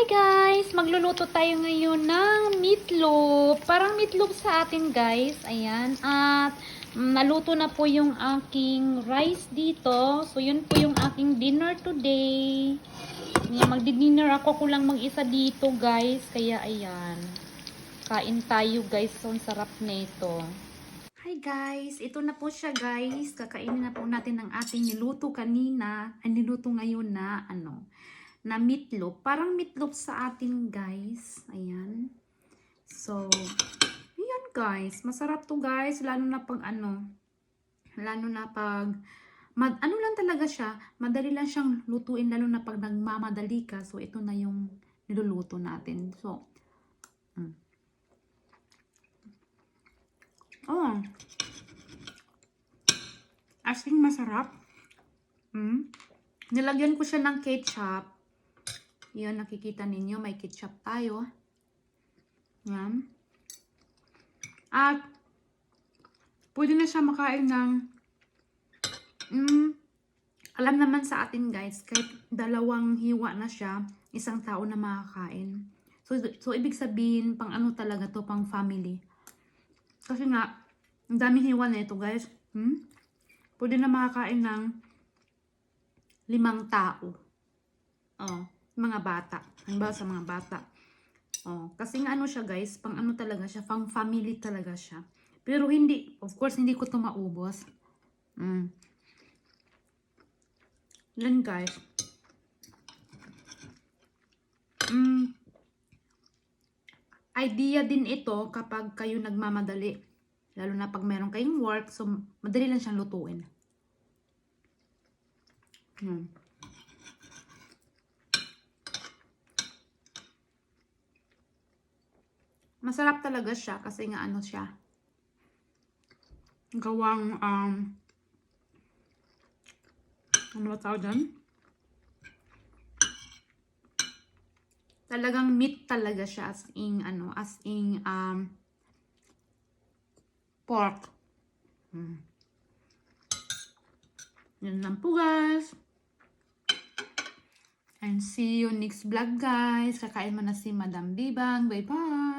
Hi guys! Magluluto tayo ngayon ng meatloaf. Parang meatloaf sa atin guys. Ayan. At mm, naluto na po yung aking rice dito. So yun po yung aking dinner today. Ayan, magdi-dinner ako ko lang mag-isa dito guys. Kaya ayan. Kain tayo guys. So ang sarap nito. Hi guys! Ito na po siya guys. Kakainin na po natin ang ating niluto kanina. Ay niluto ngayon na ano na meatloaf. Parang meatloaf sa atin, guys. Ayan. So, ayan, guys. Masarap to, guys. Lalo na pag ano, lalo na pag, mad, ano lang talaga siya, madali lang siyang lutuin, lalo na pag nagmamadali ka. So, ito na yung niluluto natin. So, mm. oh, as masarap. Mm. Nilagyan ko siya ng ketchup. Yan, nakikita ninyo, may ketchup tayo. Yan. At, pwede na siya makain ng, mm, alam naman sa atin guys, kahit dalawang hiwa na siya, isang tao na makakain. So, so ibig sabihin, pang ano talaga to, pang family. Kasi nga, ang daming hiwa na ito guys. Hmm? Pwede na makakain ng limang tao. Oh mga bata. Halimbawa sa mga bata. Oh, kasi nga ano siya guys, pang ano talaga siya, pang family talaga siya. Pero hindi, of course, hindi ko to maubos. Mm. Yan guys. Mm. Idea din ito kapag kayo nagmamadali. Lalo na pag meron kayong work, so madali lang siyang lutuin. Hmm. Masarap talaga siya kasi nga ano siya. Gawang, um, ano ba tawag dyan? Talagang meat talaga siya as in, ano, as in, um, pork. Hmm. Yan lang po guys. And see you next vlog guys. Kakain mo na si Madam Bibang. Bye bye.